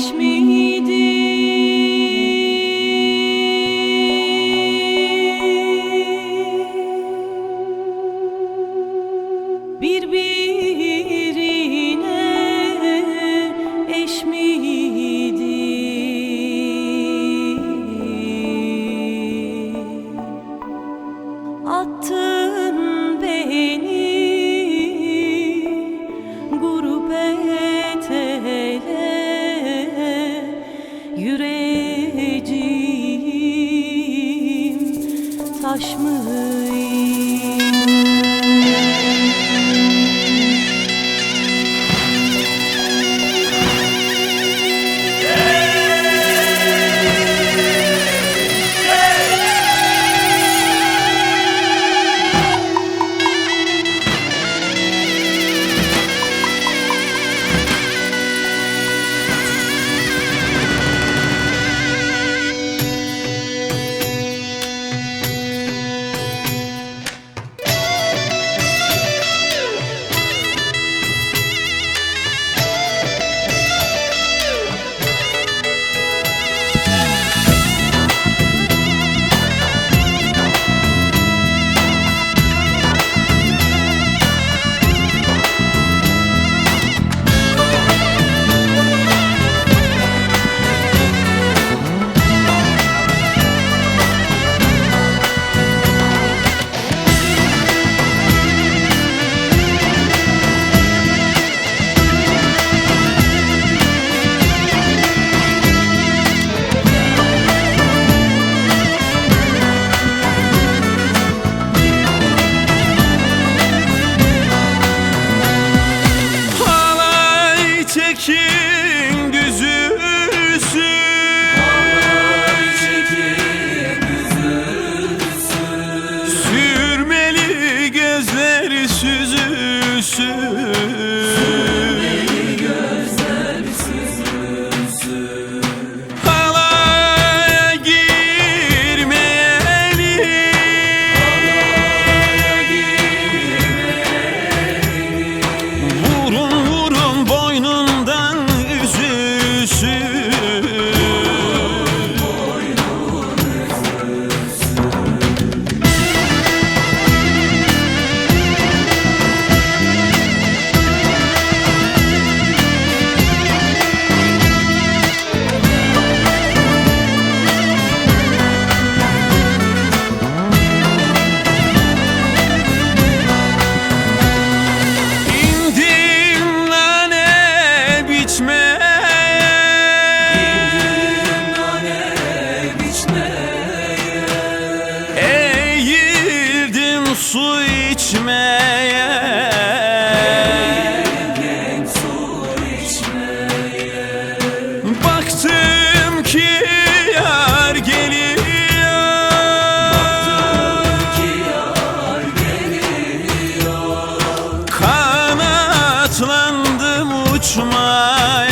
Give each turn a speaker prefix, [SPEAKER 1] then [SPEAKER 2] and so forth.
[SPEAKER 1] eş miydi? Birbirine Yüreğim taş mıydı?
[SPEAKER 2] Su içmeye. Baktım ki yar geliyor. Kanatlandım uçmaya